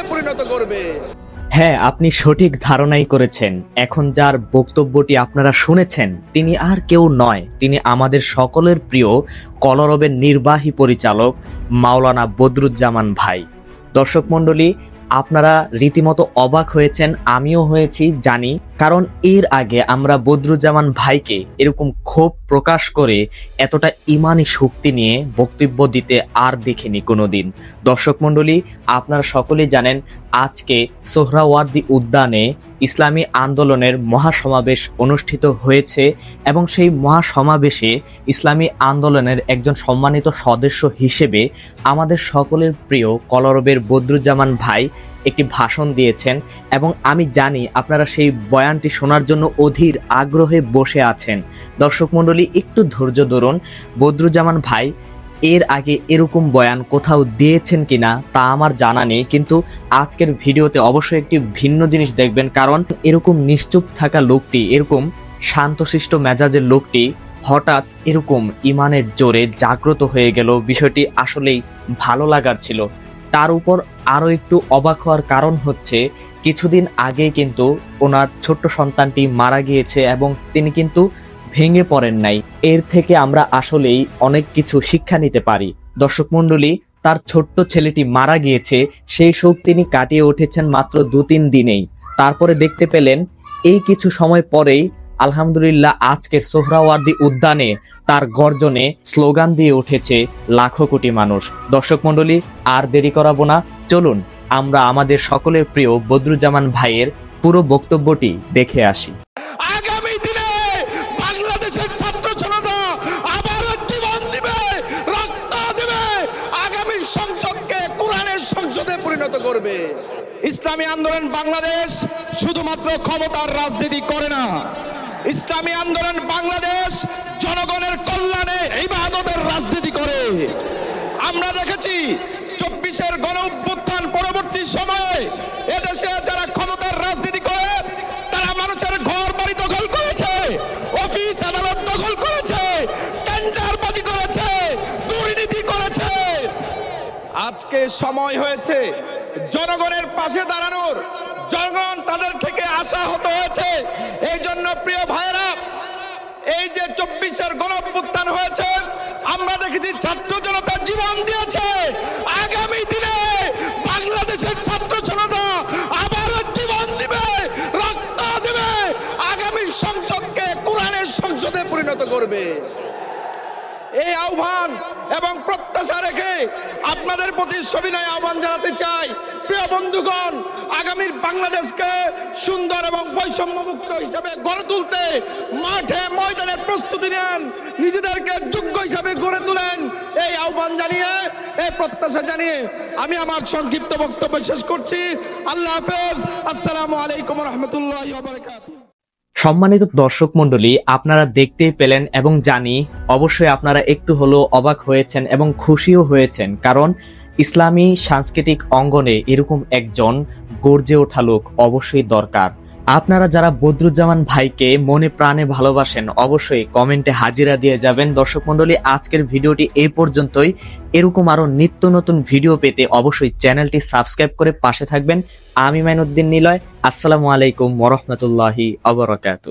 সংসদে পরিণত করবে। হ্যাঁ আপনি সঠিক ধারণাই করেছেন। এখন যার বক্তব্যটি আপনারা শুনেছেন, তিনি আর কেউ নয়। তিনি আমাদের সকলের প্রিয় কলরবের নির্বাহী পরিচালক মাওলানা বদরুজ্জামান ভাই। দর্শক মণ্ডলী আপনারা রীতিমতো অবাক হয়েছেন, আমিও হয়েছি, জানি। কারণ এর আগে আমরা বদরুজ্জামান ভাইকে এরকম ক্ষোভ প্রকাশ করে এতটা ইমানি শক্তি নিয়ে বক্তব্য দিতে আর দেখিনি কোনো দিন দর্শক মণ্ডলী, আপনারা সকলেই জানেন, আজকে সোহরাওয়ার্দি উদ্যানে ইসলামী আন্দোলনের মহাসমাবেশ অনুষ্ঠিত হয়েছে এবং সেই মহাসমাবেশে ইসলামী আন্দোলনের একজন সম্মানিত সদস্য হিসেবে আমাদের সকলের প্রিয় কলরবের বদরুজ্জামান ভাই একটি ভাষণ দিয়েছেন এবং আমি জানি আপনারা সেই বয়ানটি শোনার জন্য অধীর আগ্রহে বসে আছেন। দর্শক মণ্ডলী, একটু ধৈর্য ধরুন। বদরুজ্জামান ভাই এর আগে এরকম বয়ান কোথাও দিয়েছেন কিনা তা আমার জানা নেই, কিন্তু আজকের ভিডিওতে অবশ্যই একটি ভিন্ন জিনিস দেখবেন, কারণ এরকম নিশ্চুপ থাকা লোকটি, এরকম শান্তশিষ্ট মেজাজের লোকটি হঠাৎ এরকম ইমানের জোরে জাগ্রত হয়ে গেল, বিষয়টি আসলেই ভালো লাগার ছিল। তার উপর আরও একটু অবাক হওয়ার কারণ হচ্ছে, কিছুদিন আগে কিন্তু ওনার ছোট্ট সন্তানটি মারা গিয়েছে এবং তিনি কিন্তু ভেঙে পড়েন নাই। এর থেকে আমরা আসলেই অনেক কিছু শিক্ষা নিতে পারি। দর্শক মণ্ডলী, তার ছোট্ট ছেলেটি মারা গিয়েছে, সেই শোক তিনি কাটিয়ে উঠেছেন মাত্র দু তিন দিনেই। তারপরে দেখতে পেলেন, এই কিছু সময় পরেই আলহামদুলিল্লাহ আজকের সোহরাওয়ার্দী উদ্যানে তার গর্জনে স্লোগান দিয়ে উঠেছে লাখো কোটি মানুষ। দর্শক মণ্ডলী, আর দেরি করাবো না, চলুন আমরা আমাদের সকলের প্রিয় বদরুজ্জামান ভাইয়ের পুরো বক্তব্যটি দেখে আসি। করবে। ইসলামী আন্দোলন বাংলাদেশ শুধুমাত্র ক্ষমতার রাজনীতি করে না। ইসলামী আন্দোলন বাংলাদেশ জনগণের কল্যাণে ইবাদতের রাজনীতি করে। আমরা দেখেছি চব্বিশের গণ অভ্যুত্থান পরবর্তী সময়ে এদেশে যারা ক্ষমতার রাজনীতি করে, তারা মানুষের ঘর বাড়ি দখল করেছে, অফিস আদালত দখল করেছে টেন্ডারবাজি করেছে, দুর্নীতি করেছে। আজকে সময় হয়েছে জনগণের পাশে দাঁড়ানোর জনগণ তাদের থেকে আশা হতে হয়েছে। এই জন্য প্রিয় ভাইয়েরা, এই যে চব্বিশের গণঅভ্যুত্থান হয়েছে, আমরা দেখেছি ছাত্র জনতা জীবন দিয়েছে। আগামী দিনে বাংলাদেশের ছাত্র জনতা আবারও জীবন দিবে, রক্ত দেবে, আগামী সংসদকে কোরআনের সংসদে পরিণত করবে। এই আহ্বান এবং প্রত্যাশা রেখে আপনাদের প্রতি সবিনয় আহ্বান জানাতে চাই। বন্ধুগণ, আগামীর বাংলাদেশকে সুন্দর এবং বৈষম্যমুক্ত হিসাবে গড়ে তুলতে মাঠে ময়দানে প্রস্তুতি নেন। নিজেদেরকে যোগ্য হিসাবে গড়ে তুলেন। এই আহ্বান জানিয়ে, এই প্রত্যাশা জানিয়ে আমি আমার সংক্ষিপ্ত বক্তব্য শেষ করছি। আল্লাহ হাফেজ। আসসালামু আলাইকুম রহমতুল্লাহ সম্মানিত দর্শক মন্ডলী আপনারা দেখতেই পেলেন এবং জানি, অবশ্যই আপনারা একটু হলেও অবাক হয়েছেন এবং খুশিও হয়েছেন। কারণ ইসলামী সাংস্কৃতিক অঙ্গনে এরকম একজন গর্জে ওঠা লোক অবশ্যই দরকার। আপনারা যারা বদরুজ্জামান ভাইকে মনে প্রাণে ভালোবাসেন, অবশ্যই কমেন্টে হাজিরা দিয়ে যাবেন। দর্শক মন্ডলী আজকের ভিডিওটি এই পর্যন্তই। এরকম আরও নিত্য নতুন ভিডিও পেতে অবশ্যই চ্যানেলটি সাবস্ক্রাইব করে পাশে থাকবেন। আমি মাইনুদ্দিন নিলয়। আসসালামু আলাইকুম ওরহমতুল্লাহি আবরাকাতু